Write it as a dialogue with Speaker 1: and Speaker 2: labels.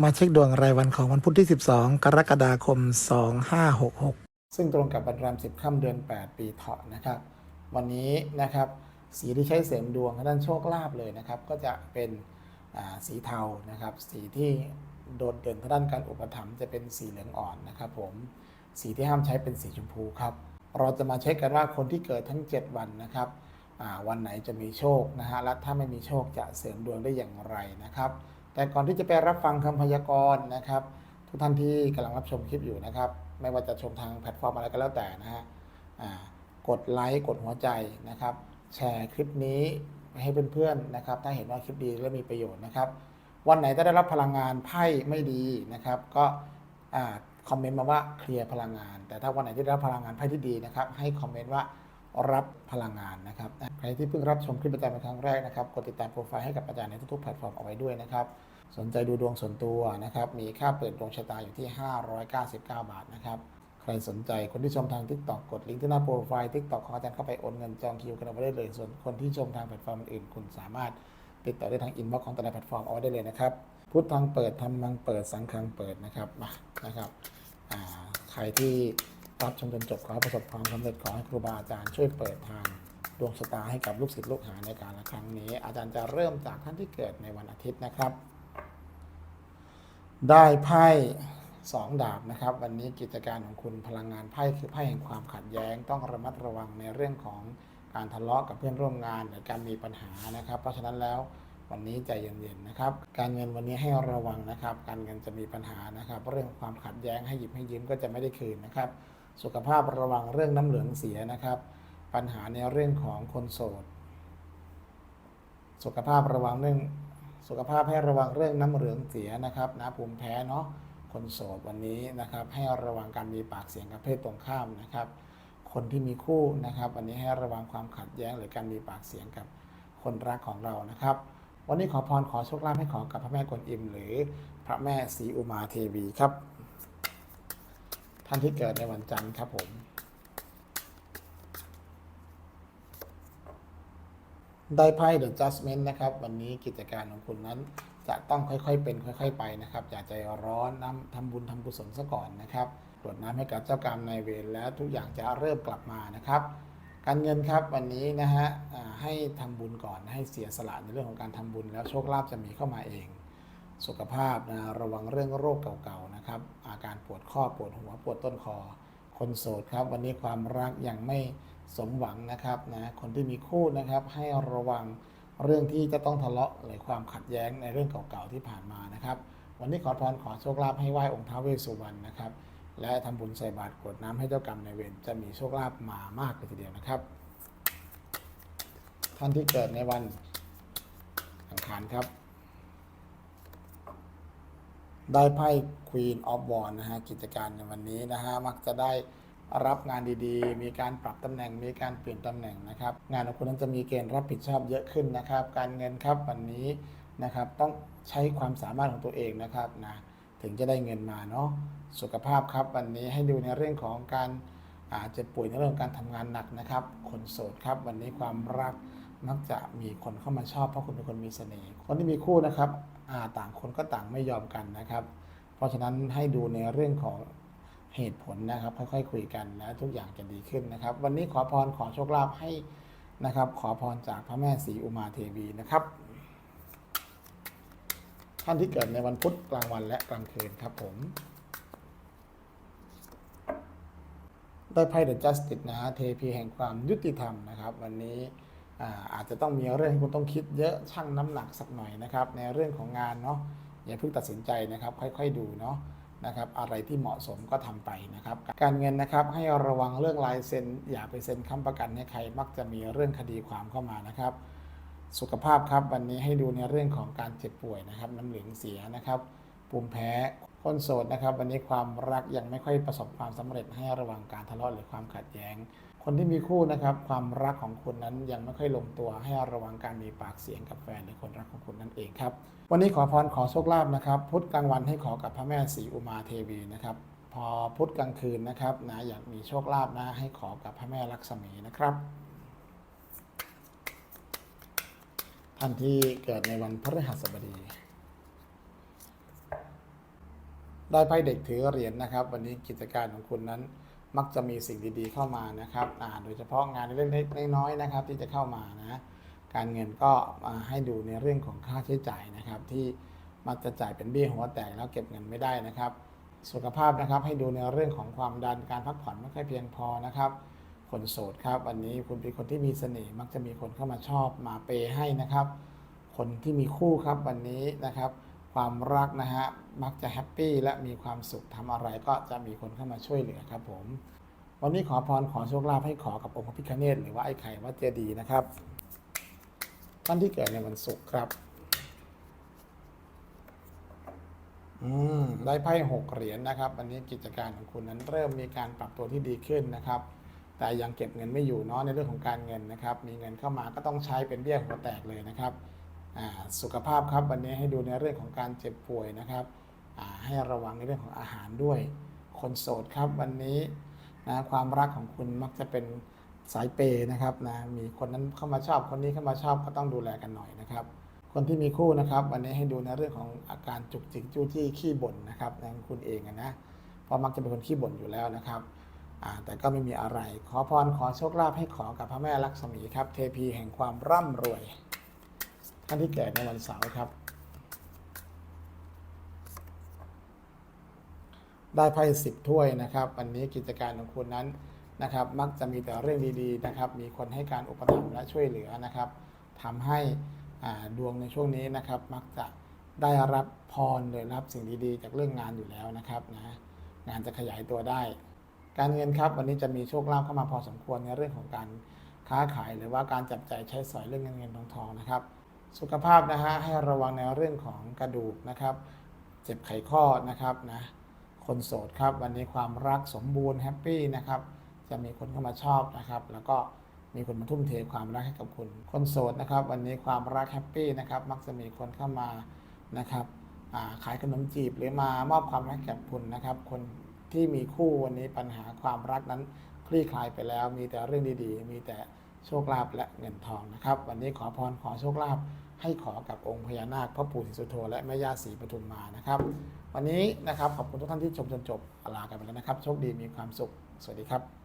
Speaker 1: มาเช็คดวงรายวันของวันพุธที่ 12 กรกฎาคม 2566 ซึ่งตรงกับวันราม10 ค่ำเดือน 8 ปีเถาะนะครับ วันนี้นะครับ สีที่ใช้เสริมดวงทางด้านโชคลาภเลยนะครับ ก็จะเป็นสีเทานะครับ สีที่โดดเด่นทางด้านการอุปถัมภ์จะเป็นสีเหลืองอ่อนนะครับผมสีที่ห้ามใช้เป็นสีชมพูครับ เราจะมาเช็คกันว่าคนที่เกิดทั้ง 7 วันนะครับวันไหนจะมีโชคนะฮะและถ้าไม่มีโชคจะเสริมดวงได้อย่างไรนะครับ แต่ก่อนที่จะไปรับฟังคำพยากรณ์นะครับ ทุกท่านที่กำลังรับชมคลิปอยู่นะครับ ไม่ว่าจะชมทางแพลตฟอร์มอะไรก็แล้วแต่นะฮะกดไลค์กดหัวใจนะครับ แชร์คลิปนี้ให้เพื่อนๆนะครับ ถ้าเห็นว่าคลิปดีและมีประโยชน์นะครับ วันไหนถ้าได้รับพลังงานไพ่ไม่ดีนะครับ ก็คอมเมนต์มาว่าเคลียร์พลังงาน แต่ถ้าวันไหนที่ได้รับพลังงานไพ่ที่ดีนะครับ ให้คอมเมนต์ว่า รับพลังงานนะครับ ใครที่เพิ่งรับชมคลิปอาจารย์เป็นครั้งแรกนะครับ กดติดตามโปรไฟล์ให้กับอาจารย์ในทุกๆแพลตฟอร์มเอาไว้ด้วยนะครับ สนใจดูดวงส่วนตัวนะครับ มีค่าเปิดดวงชะตาอยู่ที่ 599 บาทนะครับ ใครสนใจคนที่ชมทาง TikTok กดลิงก์ที่หน้าโปรไฟล์ TikTok ของอาจารย์เข้าไปโอนเงินจองคิวกันเอาไว้ได้เลย ส่วนคนที่ชมทางแพลตฟอร์มอื่นคุณสามารถติดต่อได้ทางอินบ็อกซ์ของแต่ละแพลตฟอร์มเอาไว้ได้เลยนะครับ พุทธังเปิดธรรมังเปิดสังฆังเปิดนะครับมานะครับใครที่ รับชมจนจบขอประสบความสำเร็จขอให้ครูบาอาจารย์ช่วยเปิดทางดวงชะตาให้กับลูกศิษย์ลูกหาในการละครั้งนี้ อาจารย์จะเริ่มจากท่านที่เกิดในวันอาทิตย์นะครับ ได้ไพ่สองดาบนะครับ วันนี้กิจการของคุณพลังงานไพ่คือไพ่แห่งความขัดแย้ง ต้องระมัดระวังในเรื่องของการทะเลาะกับเพื่อนร่วมงานหรือการมีปัญหานะครับ เพราะฉะนั้นแล้ววันนี้ใจเย็นๆนะครับ การเงินวันนี้ให้ระวังนะครับ การเงินจะมีปัญหานะครับ เรื่องความขัดแย้งให้หยิบให้ยืมก็จะไม่ได้คืนนะครับ สุขภาพระวังเรื่องน้ำเหลืองเสียนะครับ ปัญหาในเรื่องของคนโสด สุขภาพระวังเรื่องสุขภาพให้ระวังเรื่องน้ำเหลืองเสียนะครับนะภูมิแพ้เนาะคนโสดวันนี้นะครับ ให้ระวังการมีปากเสียงกับเพศตรงข้ามนะครับ คนที่มีคู่นะครับ วันนี้ให้ระวังความขัดแย้งหรือการมีปากเสียงกับคนรักของเรานะครับ วันนี้ขอพรขอโชคลาภให้ขอกับพระแม่กวนอิม หรือพระแม่ศรีอุมาเทวีครับ ท่านที่เกิดในวันจันทร์ครับผมได้ไพ่ The Judgment นะครับ วันนี้กิจการของคุณนั้นจะต้องค่อยๆเป็นค่อย ๆ ไปนะครับ อย่าใจร้อนน้ำทำบุญทำกุศลซะก่อนนะครับกรวดน้ำให้กับเจ้ากรรมนายเวรแล้วทุกอย่างจะเริ่มกลับมานะครับ การเงินครับวันนี้นะฮะให้ทำบุญก่อนให้เสียสละในเรื่องของการทำบุญแล้วโชคลาภจะมีเข้ามาเอง สุขภาพนะระวังเรื่องโรคเก่าๆนะครับ อาการปวดข้อปวดหัวปวดต้นคอ คนโสดครับ วันนี้ความรักยังไม่สมหวังนะครับนะคนที่มีคู่นะครับให้ระวังเรื่องที่จะต้องทะเลาะหรือความขัดแย้งในเรื่องเก่าๆที่ผ่านมานะครับ วันนี้ขอพรขอโชคลาภให้ไหว้องค์ท้าวเวสสุวรรณนะครับ และทำบุญใส่บาตรกรวดน้ำให้เจ้ากรรมในายเวรจะมีโชคลาภมามากเลยทีเดียวนะครับ ท่านที่เกิดในวันอังคารครับ ได้ไพ่ Queen of w a n d นะฮะกิจการในวันนี้นะฮะมักจะได้รับงานดีๆ มีการปรับตำแหน่ง มีการเปลี่ยนตำแหน่งนะครับ งานของคุณนั้นจะมีเกณฑ์รับผิดชอบเยอะขึ้นนะครับ การเงินครับวันนี้นะครับ ต้องใช้ความสามารถของตัวเองนะครับนะถึงจะได้เงินมาเนาะ สุขภาพครับวันนี้ให้ดูในเรื่องของการอาจจะป่วยในเรื่องการทำงานหนักนะครับ คนโสดครับวันนี้ความรักมักจะมีคนเข้ามาชอบเพราะคุณเป็นคนมีเสน่ห์ คนที่มีคู่นะครับ ต่างคนก็ต่างไม่ยอมกันนะครับ เพราะฉะนั้นให้ดูในเรื่องของเหตุผลนะครับค่อยๆคุยกันแล้วทุกอย่างจะดีขึ้นนะครับ วันนี้ขอพรขอโชคลาภให้นะครับ ขอพรจากพระแม่ศรีอุมาเทวีนะครับ ท่านที่เกิดในวันพุธกลางวันและกลางคืนครับผมได้ไพ่เดอะจัสติสนะฮะเทพีแห่งความยุติธรรมนะครับ วันนี้ อาจจะต้องมีเรื่องที่คุณต้องคิดเยอะชั่งน้ำหนักสักหน่อยนะครับ ในเรื่องของงานเนาะอย่าเพิ่งตัดสินใจนะครับ ค่อยๆดูเนาะนะครับอะไรที่เหมาะสมก็ทำไปนะครับ การเงินนะครับให้ระวังเรื่องลายเซ็น อย่าไปเซ็นค้ำประกันให้ใครมักจะมีเรื่องคดีความเข้ามานะครับ สุขภาพครับวันนี้ให้ดูในเรื่องของการเจ็บป่วยนะครับ น้ำเหลืองเสียนะครับภูมิแพ้คนโสดนะครับ วันนี้ความรักยังไม่ค่อยประสบความสำเร็จให้ระวังการทะเลาะหรือความขัดแย้ง คนที่มีคู่นะครับ ความรักของคุณนั้นยังไม่ค่อยลงตัวให้ระวังการมีปากเสียงกับแฟนหรือคนรักของคุณนั่นเองครับ วันนี้ขอพรขอโชคลาภนะครับ พุธกลางวันให้ขอกับพระแม่ศรีอุมาเทวีนะครับ พอพุธกลางคืนนะครับนะอยากมีโชคลาภนะให้ขอกับพระแม่ลักษมีนะครับท่านที่เกิดในวันพฤหัสบดีได้ไพ่เด็กถือเหรียญนะครับ วันนี้กิจการของคุณนั้น มักจะมีสิ่งดีๆเข้ามานะครับโดยเฉพาะงานเล็กๆน้อยๆนะครับ ที่จะเข้ามานะ การเงินก็ให้ดูในเรื่องของค่าใช้จ่ายนะครับ ที่มักจะจ่ายเป็นเบี้ยหัวแตกแล้วเก็บเงินไม่ได้นะครับ สุขภาพนะครับให้ดูในเรื่องของความดันการพักผ่อนไม่ค่อยเพียงพอนะครับ คนโสดครับวันนี้คุณเป็นคนที่มีเสน่ห์มักจะมีคนเข้ามาชอบมาเปย์ให้นะครับ คนที่มีคู่ครับวันนี้นะครับ ความรักนะฮะมักจะแฮปปี้และมีความสุขทำอะไรก็จะมีคนเข้ามาช่วยเหลือครับผม วันนี้ขอพรขอโชคลาภให้ขอกับองค์พระพิฆเนศหรือว่าไอ้ไข่วัดเจดีย์นะครับท่านที่เกิดในวันศุกร์ครับอืมได้ไพ่หกเหรียญนะครับวันนี้กิจการของคุณนั้นเริ่มมีการปรับตัวที่ดีขึ้นนะครับ แต่ยังเก็บเงินไม่อยู่เนาะในเรื่องของการเงินนะครับ มีเงินเข้ามาก็ต้องใช้เป็นเบี้ยหัวแตกเลยนะครับ สุขภาพครับวันนี้ให้ดูในเรื่องของการเจ็บป่วยนะครับให้ระวังในเรื่องของอาหารด้วย คนโสดครับวันนี้นะความรักของคุณมักจะเป็นสายเปย์นะครับนะมีคนนั้นเข้ามาชอบคนนี้เข้ามาชอบก็ต้องดูแลกันหน่อยนะครับ คนที่มีคู่นะครับวันนี้ให้ดูในเรื่องของอาการจุกจิกจู้จี้ขี้บ่นนะครับในคุณเองนะเพราะมักจะเป็นคนขี้บ่นอยู่แล้วนะครับแต่ก็ไม่มีอะไร ขอพรขอโชคลาภให้ขอกับพระแม่ลักษมีครับ เทพีแห่งความร่ำรวย ท่านที่เกิดในวันเสาร์ครับ ได้ไพ่สิบถ้วยนะครับ วันนี้กิจการของคุณนั้นนะครับ มักจะมีแต่เรื่องดีๆนะครับ มีคนให้การอุปถัมภ์และช่วยเหลือนะครับทำให้ดวงในช่วงนี้นะครับ มักจะได้รับพรหรือรับสิ่งดีๆ จากเรื่องงานอยู่แล้วนะครับนะงานจะขยายตัวได้ การเงินครับวันนี้จะมีโชคลาภเข้ามาพอสมควรในเรื่องของการค้าขายหรือว่าการจับใจ่ายใช้สอยเรื่องเงินเงินทองทองนะครับ สุขภาพนะฮะให้ระวังในเรื่องของกระดูกนะครับ เจ็บไขข้อนะครับนะคนโสดครับ วันนี้ความรักสมบูรณ์แฮปปี้นะครับจะมีคนเข้ามาชอบนะครับ แล้วก็มีคนมาทุ่มเทความรักให้กับคุณ คนโสดนะครับ วันนี้ความรักแฮปปี้นะครับ มักจะมีคนเข้ามานะครับาขายขนมจีบหรือมามอบความรักแก่คุณนะครับ คนที่มีคู่วันนี้ปัญหาความรักนั้นคลี่คลายไปแล้ว มีแต่เรื่องดีๆ มีแต่ โชคลาภและเงินทองนะครับ วันนี้ขอพรขอโชคลาภให้ขอกับองค์พญานาคพระปู่ศรีสุโธและแม่ย่าศรีปทุมมานะครับ วันนี้นะครับขอบคุณทุกท่านที่ชมจนจบลากันไปแล้วนะครับ โชคดีมีความสุข สวัสดีครับ